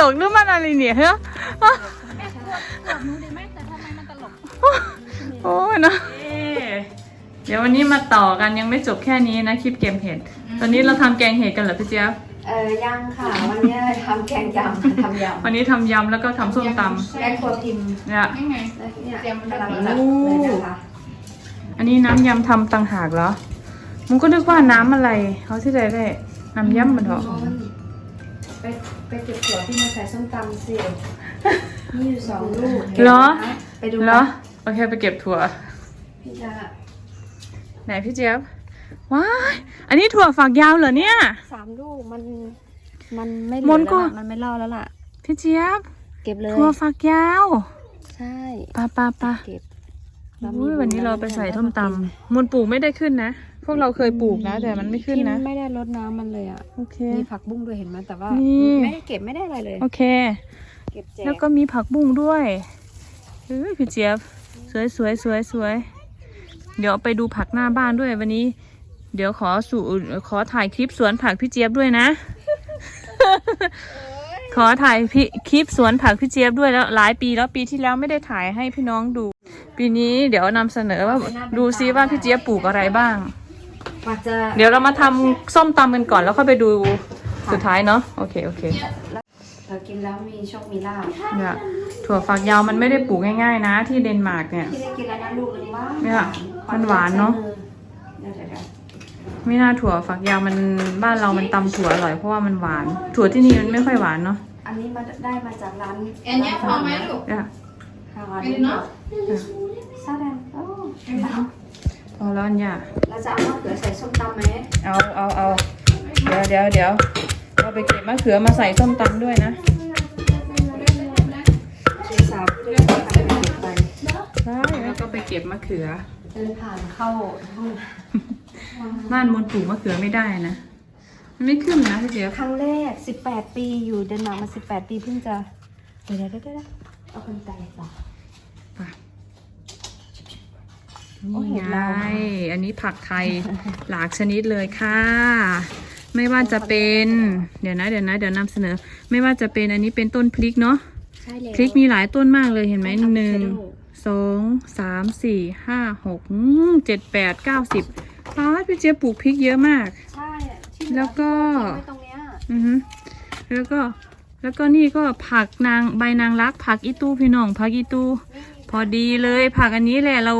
ล่นตลกหรือมันอะไรเนี่ยเฮ้ยแม่กลัวกลัวหนูดีไหมแต่ทำไมมันตลกโอ้ยนะเดี๋ยววันนี้มาต่อกันยังไม่จบแค่นี้นะคลิปเกมเห็ด ตอนนี้เราทำแกงเห็ดกันเหรอพี่เจี๊ยบเออยังค่ะ วันนี้ทำแกงยำทำยวันนี้ทำยำแล้วก็ทำส้มตำแกงครัวพิมพ์ำเนี่ยยังไงและเนี่ยเตรียมกำลังจัดโอ้เลยนะคะอันนี้น้ำยำทำต่างหากเหรอมึงก็นึกว่าน้ำอะไรเขาที่ใดได้น้ำยำมันเถอะ ไปไปเก็บถั่วที่มาใส่ส้มตำสิมีอยู่สองลูกเหรอ ไปดูเหรอโอเคไปเก็บถั่ว พี่จะไหนพี่เจี๊ยบว้ายอันนี้ถั่วฝักยาวเหรอเนี่ย สามลูกมันมันไม่มนก็มันไม่เล่าแล้วล่ะ พี่เจี๊ยบเก็บเลยถั่วฝักยาวใช่ปะปะปะเก็บ อุ้ยวันนี้เราไปใส่ส้มตำมูลปลูกไม่ได้ขึ้นนะ พวกเราเคยปลูกนะ แต่มันไม่ขึ้นนะไม่ได้รดน้ำมันเลยอะ โอเค มีผักบุ้งด้วยเห็นไหมแต่ว่านี่ ไม่ได้เก็บไม่ได้อะไรเลย โอเค เก็บแจกแล้วก็มีผักบุ้งด้วยเอ้ยพี่เจี๊ยบสวยสวยสวยสวย เดี๋ยวไปดูผักหน้าบ้านด้วยวันนี้ เดี๋ยวขอสู่ขอถ่ายคลิปสวนผักพี่เจี๊ยบด้วยนะ ขอถ่ายพี่คลิปสวนผักพี่เจี๊ยบด้วยแล้วหลายปีแล้วปีที่แล้วไม่ได้ถ่ายให้พี่น้องดู ปีนี้เดี๋ยวนำเสนอว่าดูซิว่าพี่เจี๊ยบปลูกอะไรบ้าง กว่าจะเดี๋ยวเรามาทำส้มตำกันก่อนแล้วค่อยไปดูสุดท้ายเนาะโอเคโอเคเรากินแล้วมีโชคมีลาภเนี่ยถั่วฝักยาวมันไม่ได้ปลูกง่าย ๆ นะ ที่เดนมาร์กเนี่ย ที่ได้กินแล้วนะลูกมันหวานเนี่ยมันหวานเนอะ เดี๋ยวเดี๋ยวเดี๋ยวไม่น่าถั่วฝักยาวมันบ้านเรามันตำถั่วอร่อยเพราะว่ามันหวาน ถั่วที่นี่มันไม่ค่อยหวานเนาะอันนี้มาได้มาจากร้านอันเนี้ยพอไหมลูกเนี่ยค่ะร้านไม่นี้ได้เนาะ ซาแดงโอ้พอแล้วอันเนี่ยเราจะเอามะเขือใส่ส้มตำไหมเอาเอาเอาเดี๋ยวเดี๋ยวเดี๋ยวเราไปเก็บมะเขือมาใส่ส้มตำด้วยนะพี่สาวเดินผ่านไปเก็บไปใช่แล้วก็ไปเก็บมะเขือเดินผ่านเข้าห้องบ้านมนปลูกมะเขือไม่ได้นะมันไม่ขึ้นนะพี่เจี๊ยบครั้งแรก 18 ปีอยู่เดนมาร์กมา 18 ปีเพิ่งจะเดี๋ยวเดี๋ยวเดี๋ยวเดี๋ยวเอาคนใจต่อ โอ้ นี่เห็ไงนเราอันนี้ผักไทยหลากชนิดเลยค่ะ ไม่ว่าจะเป็น เดี๋ยวนะเดี๋ยวนะเดี๋ยวนำเสนอ ไม่ว่าจะเป็นอันนี้เป็นต้นพริกเนาะ ใช่แล้วพริกมีหลายต้นมากเลยเห็นไหมต้นหนึ่ง avocado สอง สาม สี่ ห้า หกอืมเจ็ดแปด เก้าสิบป้าดพี่เจี๊ยบปลูกพริกเยอะมาก ใช่อะที่แล้วก็ไว้ตรงเนี้ยอือฮึแล้วก็แล้วก็นี่ก็ผักนางใบนางรักผักอีตู้พี่น้องผักอีตู้พอดีเลยผักอันนี้แหละเรา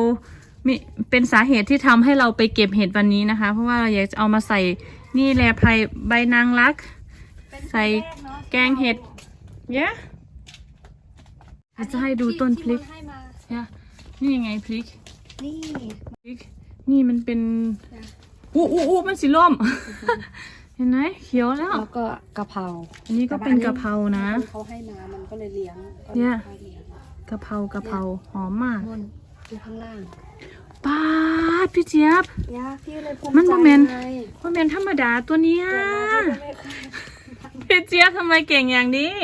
มีเป็นสาเหตุที่ทำให้เราไปเก็บเห็ดวันนี้นะคะ เพราะว่าเราอยากจะเอามาใส่นี่แหละไพรใบนางรัก ใส่แกงเห็ดเยอะเราจะให้ดูต้นพริกที่มดให้มาเนี่ยนี่ไงพริก นี่พริก นี่มันเป็นจ้ะอู้อู้อู้มันสีล่มเห็นไหมเขียวแล้วแล้วก็กะเพราอันนี้ก็เป็นกะเพรานะเขาให้มามันก็เลยเลี้ยงก็เนี่ยค่อยเลี้ยงกะเพรากะเพราหอมมากนู่นดูข้างล่างป้า ดพี่เจี๊ยบ ยาพี่เลยภูมิมันใจบ่แม่นไงว่าเป็นธรรมดาตัวเนี้ยเกิดมาที่ไม่เคยพี่เจี๊ยบทำไมเก่งอย่างนี้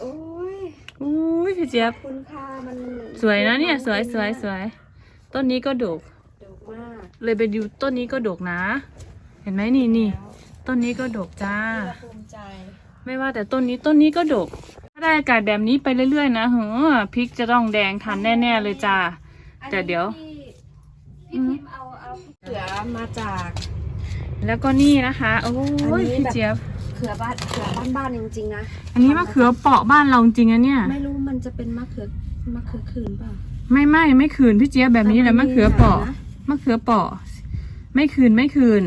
โอ้ยอุ้ยพี่เจี๊ยบ คุณค่ามันสวยนะเนี่ยสวยสวยสวยต้นนี้ก็ดก ดกมากเลยไปดูต้นนี้ก็ดกนะ เห็นไหมนี่นี่ ต้นนี้ก็ดกจ้าภูมิใจไม่ว่าแต่ต้นนี้ต้นนี้ก็ดก ถ้าได้อากาศแบบนี้ไปเรื่อยๆนะเฮ้อพริกจะต้องแดงทันแน่ ๆ เลยจ้า แต่เดี๋ยวพี่ พี่พิมเอาเอาเขือมาจากแล้วก็นี่นะคะโอ้อัยนนี้พี่แบบเจี๊ยบเขือบ้านเขือบ้านบ้านๆจริงๆนะอันนี้มะเขือเปราะบ้านเราจริงๆนะเนี่ย ไม่รู้มันจะเป็นมะเขือมะเขือคืนเปล่า ไม่ไม่ไม่คืนพี่เจี๊ยบแบบนี้แหละมะเขือเปราะมะเขือเปราะไม่คืนไม่คืน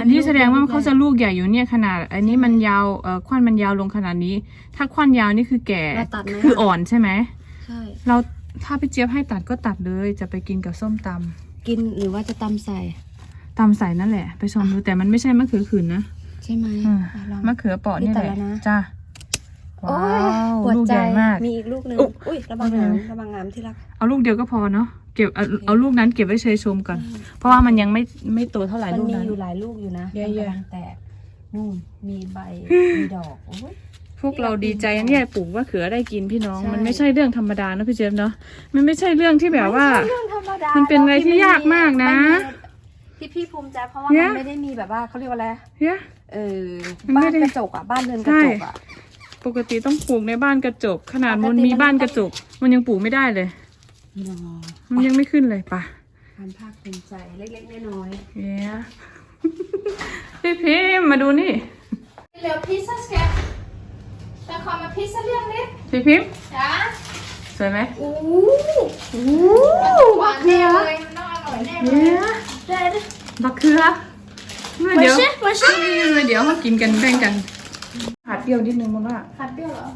อันนี้แสดงว่าเขาจะลูกใหญ่อยู่เนี่ยขนาด อันนี้มันยาวเอ่อควันมันยาวลงขนาดนี้ ถ้าควันยาวนี่คือแก่เราตัดไหมคืออ่อนใช่ไหม ใช่ เราถ้าพี่เจี๊ยบให้ตัดก็ตัดเลยจะไปกินกับส้มตำ กินหรือว่าจะตำใส่ ตำใส่นั่นแหละ ไปชมดูแต่มันไม่ใช่มะเขือขืนนะ ใช่ไหมอืมอะลอง มะเขือเปราะนี่แหละนี่ตัดแล้วนะ จ้าโอ้ว้ายวปวดลูกใจ ใหญ่มาก มีอีกลูกหนึ่งอุ๊ยอุ้ยระวังน้ำระวังน้ำที่รัก เอาลูกเดียวก็พอเนาะเก็บเอาเอาลูกนั้นเก็บไว้เชยชมก่อนเพราะว่ามันยังไม่ไม่โตเท่าไหร่มันลูกมีนั้น อยู่หลายลูกอยู่นะเยอะๆ มันกำลังแตกนู่นมีใบมีดอกโอ้ยพ วกเราดีใจนะเนี่ยปลูกมะเขือได้กินพี่น้องใช่มันไม่ใช่เรื่องธรรมดานะพี่เจมส์เนาะมันไม่ใช่เรื่องที่แบบว่าไม่ใช่เรื่องธรรมดามันเป็นอะไรที่ยากมากนะพี่ที่พี่ภูมิใจเพราะว่าเนี่มัยนไม่ได้มีแบบว่าเขาเรียกว่าอะไรเฮ้ยเออมันไม่บ้านได้กระจกอะบ้านเรือนกระจกอะปกติต้องปลูกในบ้านกระจก ขนาดปกติมันมีมันบ้านต้องกระจก มันยังปลูกไม่ได้เลยเนาะมันยังไม่ขึ้นเลยปะความภาคภูมิใจเล็กๆน้อยเย้พี่พิมพ์มาดูนี่เร็วพิซซ่าสแค รปแต่ขอมาพิซซ่าเรื่องนิดพี่พิมพ์จ้าสวยไหมๆอู้หวานแน่เลยมันต้องอร่อยแน่เลยเย้ได้บักเขือเดี๋ยวมาชิมาชิเดี๋ยวมากินกันแบ่งกันผัดเปรี้ยวนิดนึงมันว่าผัดเปรี้ยวเหรอ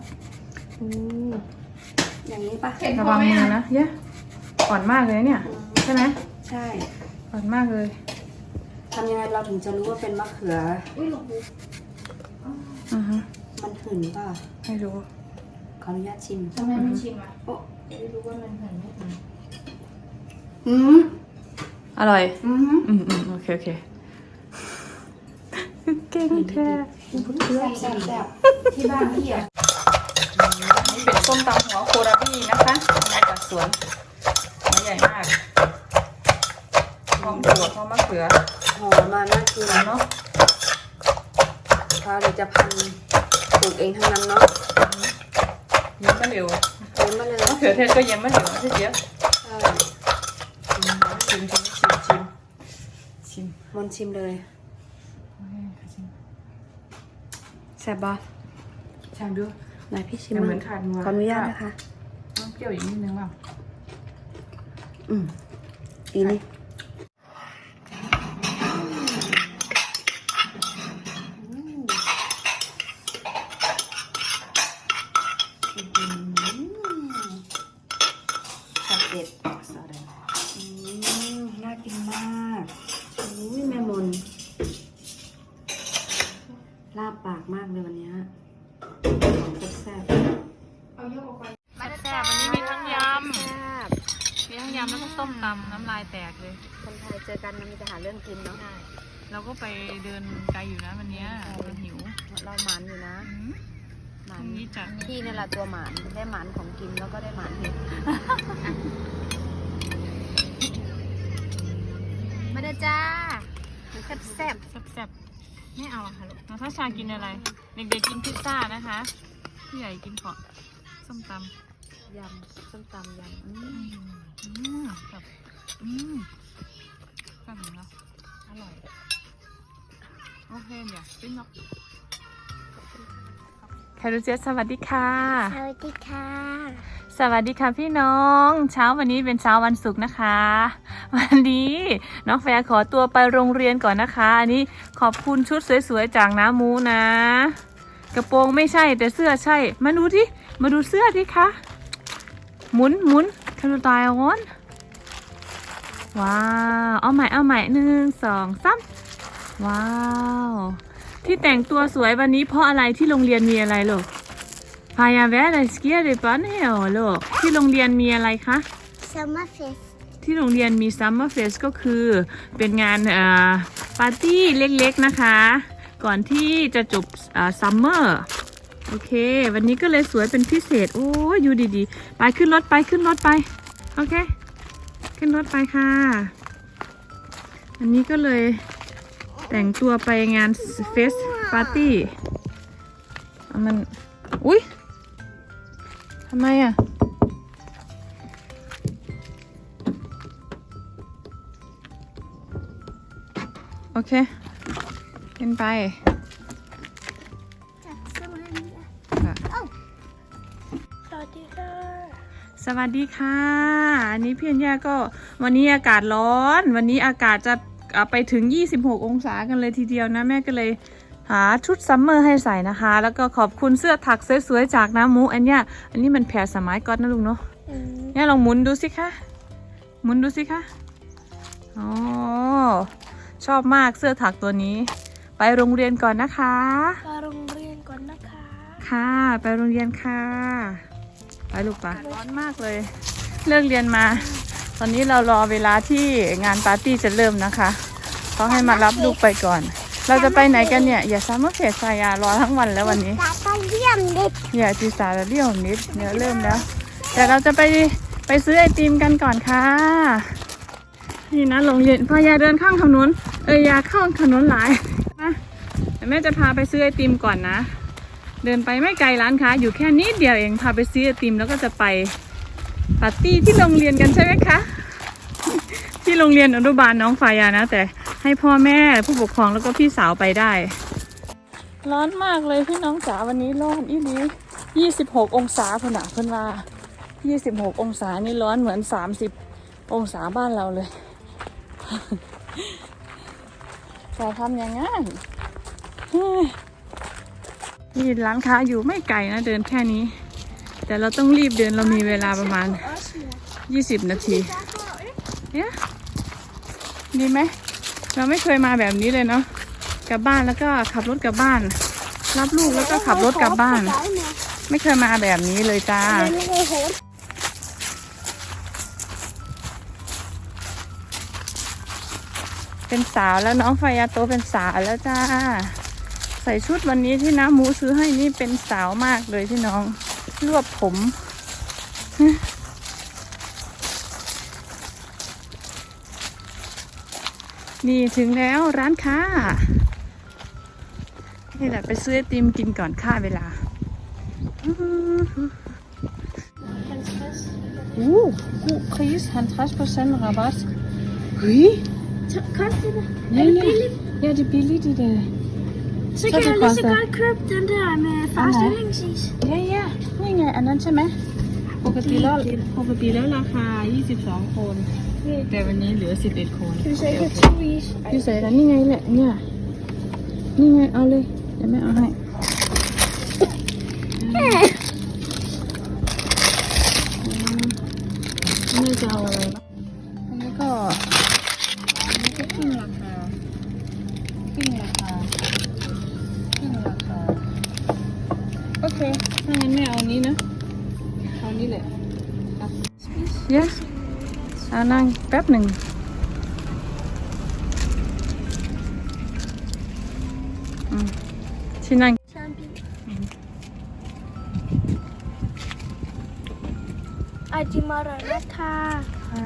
อู้อย่างนี้ปะเผ็ดระพอวังไหมมืออะนะเย้อ่อนมากเลยเนี่ย ใช่ไหมใช่อ่อนมากเลย ทำยังไงเราถึงจะรู้ว่าเป็นมะเขืออุ้ยหลงหูอือฮะ มันหืนป่ะไม่รู้ ขออนุญาตชิมทำไมไม่ชิมอะโอ้จะได้รู้ว่ามันเหมือนไม่เหมือนอืมอร่อย อืมอืมอืมโอเค โอเค เก่งแท้แซ่บแซ่บที่บ้านพี่อะนี่เป็นส้มตำหัวโคราบี้นะคะมาจากสวนหัวใหญ่มากพร้อมถั่วพร้อมมะเขือหอมมาน่ากินเนาะคราวนี้จะพัน ปลูกเองทั้งนั้นเนาะเย็นมะเหลวเต็มมาเลยมะเขือเทศก็เย็นมะเหลวนะพี่เจี๊ยบใช่ชิมชิมชิมชิมชิมมนชิมเลยชิมแซ่บปะชิมดูไหนพี่ชิมแต่เหมือนงขาดนัวขออนุญาตนะคะต้องเปรี้ยวอีกนิดนึงว่าอืมอีนี่อืมผัดเด็ดอืมน่ากินมากอุ้ยแม่มนลาบปากมากเลยวันเนี้ยแซ่บๆ เอายกออกไป แซ่บวันนี้มีทั้งย แซ่บำมีทั้งยำแล้วก็ต้มตำน้ำลายแตกเลย คนไทยเจอกันมันมีแต่หาเรื่องกินเนาะเราก็ไปเดินไกลอยู่นะวันเนี้ยเราหิวเราหมานอยู่นะอืมหพมารุ่นงนี้จัดพี่นี่แหละตัวหมานได้หมานของกินแล้วก็ได้หมานเห็ดมาเด้อจ้าแซ่บแซ่บแซ่บๆไม่เอาอะค่ะลูกนาทาชากินอะไร เด็กๆกินพิซซ่านะคะผู้ใหญ่กินเกาะส้มตำ ยำส้มตำยำอืมอืมแบบอืมแซ่บอยู่นะอร่อย โอเคเนี่ยปิ้งเนาะแครูเจสสวัสดีค่ะ สวัสดีค่ะ สวัสดีค่ะพี่น้อง เช้าวันนี้เป็นเช้าวันศุกร์นะคะ วันนี้น้องแฟขอตัวไปโรงเรียนก่อนนะคะ อันนี้ขอบคุณชุดสวยๆจากน้ำมูนะ กระโปรงไม่ใช่แต่เสื้อใช่ มาดูที่มาดูเสื้อดิคะ หมุนหมุนคารุตายออนว้าว เอาใหม่เอาใหม่หนึ่งสองสามว้าว ที่แต่งตัวสวยวันนี้เพราะอะไรที่โรงเรียนมีอะไรลูกพายาแวะอะไรสกีอะไรปันเหรอลูกที่โรงเรียนมีอะไรคะซัมเมอร์เฟสที่โรงเรียนมีซัมเมอร์เฟสก็คือเป็นงานเอ่อปาร์ตี้เล็กๆนะคะ ก่อนที่จะจบซัมเมอร์ โอเค วันนี้ก็เลยสวยเป็นพิเศษ โอ้ยอยู่ดีๆ ไปขึ้นรถไปขึ้นรถไป โอเค ขึ้นรถไปค่ะ วันนี้ก็เลยแต่งตัวไปงานเฟสปาร์ตี้มัน อุ้ยทำไมอะ โอเค ขึ้นไป สวัสดีค่ะสวัสดีค่ะ อันนี้พี่อัญญาก็วันนี้อากาศร้อน วันนี้อากาศจะอะไปถึง 26 องศากันเลยทีเดียวนะแม่ก็เลยหาชุดซัมเมอร์ให้ใส่นะคะ แล้วก็ขอบคุณเสื้อถักสวยๆจากน้ำมูอันเนี้ยอันนี้มันแผ่สมัยก่อนนะลุงเนาะอืมเนี่ยลองหมุนดูสิคะหมุนดูสิคะอ๋อชอบมากเสื้อถักตัวนี้ ไปโรงเรียนก่อนนะคะ ไปโรงเรียนก่อนนะคะ ค่ะ ไปโรงเรียนค่ะ ไปลูกปะร้อนมากเลย เลิกเรียนมา ตอนนี้เรารอเวลาที่งานปาร์ตี้จะเริ่มนะคะเขาให้มารับลูกไปก่อน เราจะไปไหนกันเนี่ย อย่าซ้ำมาเสียใจอะรอทั้งวันแล้ววันนี้ตาตาเลี่ยมเด็กอย่าจีสาเรี่ยวนิดเดี๋ยวเริ่มแล้วแต่เราจะไปไปซื้อไอติมกันก่อนค่ะ นี่นะโรงเรียนพายาเดินข้างถนนเออยาเข้าถนนหลายมาเดี๋ยวแม่จะพาไปซื้อไอติมก่อนนะ เดินไปไม่ไกลร้านค้าอยู่แค่นิดเดียวเองพาไปซื้อไอติมแล้วก็จะไปปาร์ตี้ที่โรงเรียนกันใช่ไหมคะ ที่โรงเรียนอนุบาลน้องฟายานะ แต่ให้พ่อแม่ผู้ปกครองแล้วก็พี่สาวไปได้ ร้อนมากเลยพี่น้องจ๋าวันนี้ร้อนอีนี้ยี่สิบหกองศาพนนะเพิ่นว่ายี่สิบหกองศานี่ร้อนเหมือนสามสิบองศาบ้านเราเลยแต่ทำย่างงั้ นี่ร้านค้าอยู่ไม่ไกลนะเดินแค่นี้ แต่เราต้องรีบเดินเรามีเวลาประมาณ 20 นาทีเนี่ยดีไหมเราไม่เคยมาแบบนี้เลยเนาะกลับบ้านแล้วก็ขับรถกลับบ้าน รับลูกแล้วก็ขับรถกลับบ้าน ไม่เคยมาแบบนี้เลยจ้าเป็นสาวแล้วน้องไฟยาโตเป็นสาวแล้วจ้า ส่ชุดวันนี้ที่น้าหมูซื้อให้นี่เป็นสาวมากเลยที่น้องรวบผม นี่ถึงแล้วร้านค้า นี่แหละไปซื้อไอติมกินก่อนค่าเวลาโอ้โหคริสฮันทัสเปอร์เซ็นต์ rabat เฮ้ย Kannst du das? Ja, ja. Ja, die billige die der. Så kan jeg lige så godt købe den der med farstillingsis. เย้ยนี่ไง อันนั้นใช่ไหมปกติแล้วปกติแล้วราคา 22โคน แต่วันนี้เหลือ 11โคน Skal vi så ikke have to is? อยู่ใส่กันนี่ไงแหละเนี่ยนี่ไง เอาเลย เดี๋ยวแม่เอาให้อืมไม่จะเอาอะไร นั่งแป๊บหนึ่งอืมที่นั่งไอติมอร่อยมากค่ะค่ะ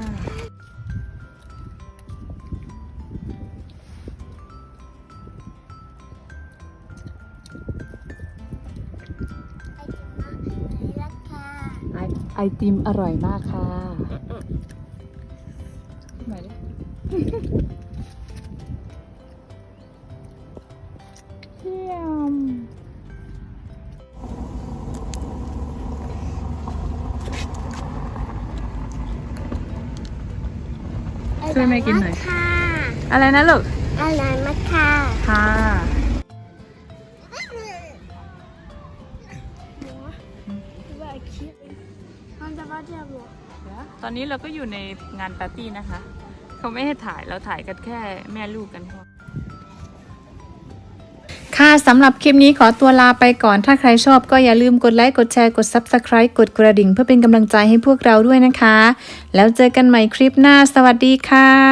ไอไอติมอร่อยมากค่ะ แม่กินหน่อย ค่ะอะไรนะลูกอร่อยมากค่ะค่ะว่าคิดมันจะว่าเดียวหรอตอนนี้เราก็อยู่ในงานปาร์ตี้นะคะ เขาไม่ให้ถ่ายเราถ่ายกันแค่แม่ลูกกันพอ ค่ะสำหรับคลิปนี้ขอตัวลาไปก่อน ถ้าใครชอบก็อย่าลืมกดไลค์กดแชร์กด Subscribe กดกระดิ่ง เพื่อเป็นกำลังใจให้พวกเราด้วยนะคะ แล้วเจอกันใหม่คลิปหน้า สวัสดีค่ะ